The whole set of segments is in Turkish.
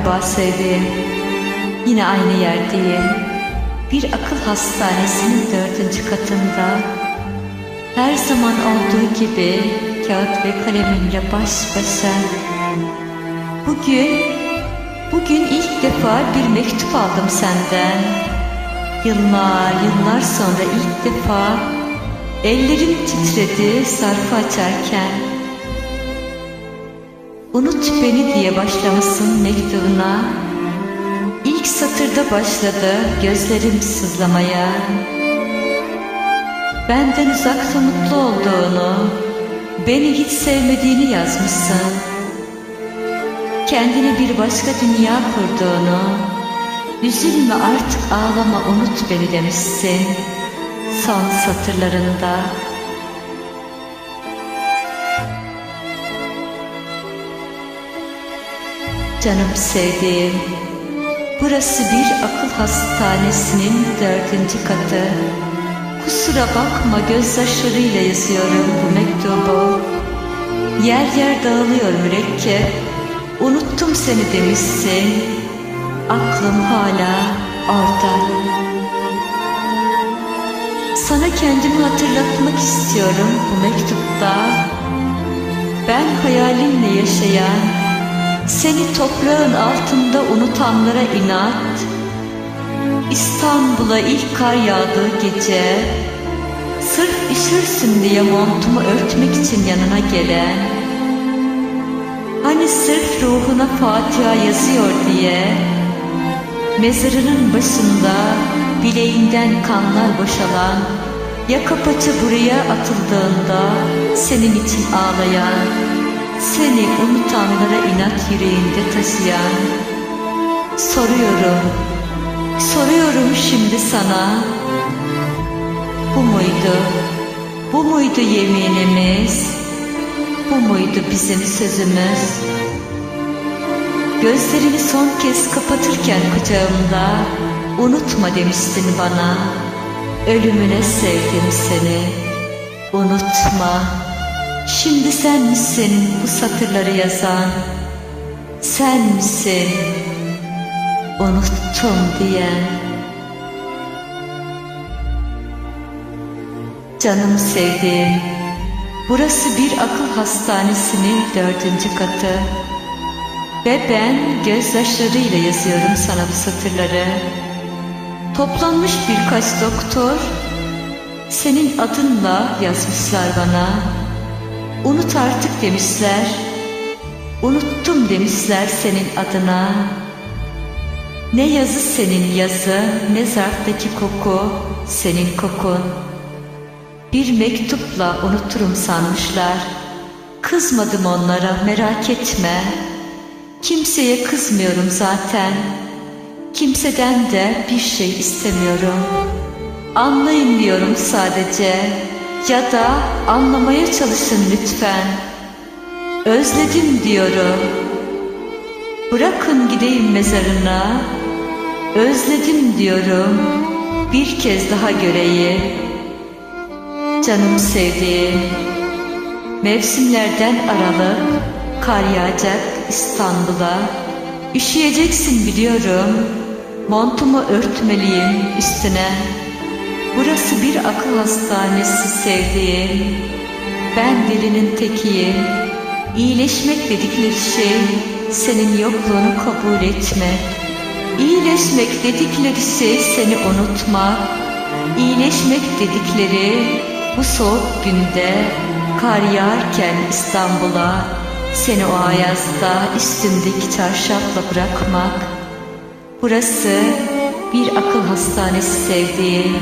defa sevdiğim. Yine aynı yerdeyim. Bir akıl hastanesinin dördüncü katında. Her zaman olduğu gibi kağıt ve kalemimle baş başa. Bugün, bugün ilk defa bir mektup aldım senden. Yıllar, yıllar sonra ilk defa ellerim titredi sarfı açarken. Unut beni diye başlamasın mektubuna. İlk satırda başladı gözlerim sızlamaya. Benden uzakta mutlu olduğunu, beni hiç sevmediğini yazmışsın. Kendine bir başka dünya kurduğunu, üzülme artık ağlama unut beni demişsin son satırlarında. Canım sevdiğim, burası bir akıl hastanesinin dördüncü katı. Kusura bakma gözyaşlarıyla yazıyorum bu mektubu. Yer yer dağılıyor mürekkep, unuttum seni demişsin. Aklım hala orada. Sana kendimi hatırlatmak istiyorum bu mektupta. Ben hayalinle yaşayan, seni toprağın altında unutanlara inat. İstanbul'a ilk kar yağdığı gece, sırf üşürsün diye montumu örtmek için yanına gelen, hani sırf ruhuna Fatiha yazıyor diye, mezarının başında bileğinden kanlar boşalan, yaka paça buraya atıldığında senin için ağlayan, seni unutanlara inat yüreğinde taşıyan, soruyorum, soruyorum şimdi sana, bu muydu, bu muydu yeminimiz, bu muydu bizim sözümüz? Gözlerimi son kez kapatırken kucağımda unutma demiştin bana. Ölümüne sevdim seni. Unutma. Şimdi sen misin bu satırları yazan? Sen misin? Unuttum diyen. Canım sevdiğim. Burası bir akıl hastanesinin dördüncü katı. Ve ben gözyaşlarıyla yazıyorum sana bu satırları. Toplanmış birkaç doktor senin adınla yazmışlar bana. Unut artık demişler. Unuttum demişler senin adına. Ne yazı senin yazı, ne zarftaki koku senin kokun. Bir mektupla unuturum sanmışlar. Kızmadım onlara merak etme. Kimseye kızmıyorum zaten. Kimseden de bir şey istemiyorum. Anlayın diyorum sadece. Ya da anlamaya çalışın lütfen. Özledim diyorum. Bırakın gideyim mezarına. Özledim diyorum. Bir kez daha göreyim. Canım sevdiğim. Mevsimlerden aralık kar yağacak İstanbul'a. Üşüyeceksin biliyorum. Montumu örtmeliyim üstüne. Burası bir akıl hastanesi sevdiğim. Ben delinin tekiyim. İyileşmek dedikleri şey senin yokluğunu kabul etme. İyileşmek dedikleri şey seni unutma. İyileşmek dedikleri bu soğuk günde kar yağarken İstanbul'a seni o ayazda üstümdeki çarşafla bırakmak. Burası bir akıl hastanesi sevdiğim.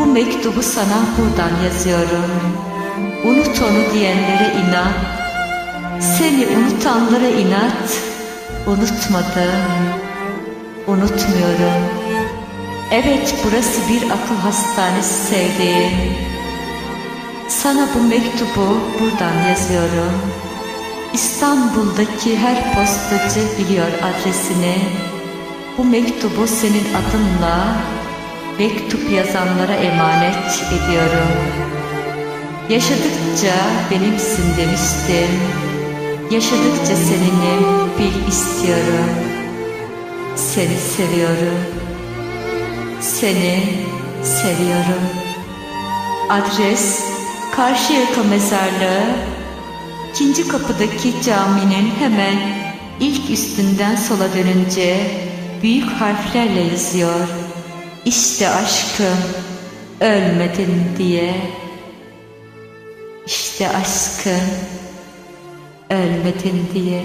Bu mektubu sana buradan yazıyorum. Unut onu diyenlere inat. Seni unutanlara inat. Unutmadım. Unutmuyorum. Evet burası bir akıl hastanesi sevdiğim. Sana bu mektubu buradan yazıyorum. İstanbul'daki her postacı biliyor adresini. Bu mektubu senin adınla mektup yazanlara emanet ediyorum. Yaşadıkça benimsin demiştim. Yaşadıkça seninim bil istiyorum. Seni seviyorum. Seni seviyorum. Adres Karşıyaka Mezarlığı. İkinci kapıdaki caminin hemen ilk üstünden sola dönünce büyük harflerle yazıyor. İşte aşkım ölmedin diye. İşte aşkım ölmedin diye.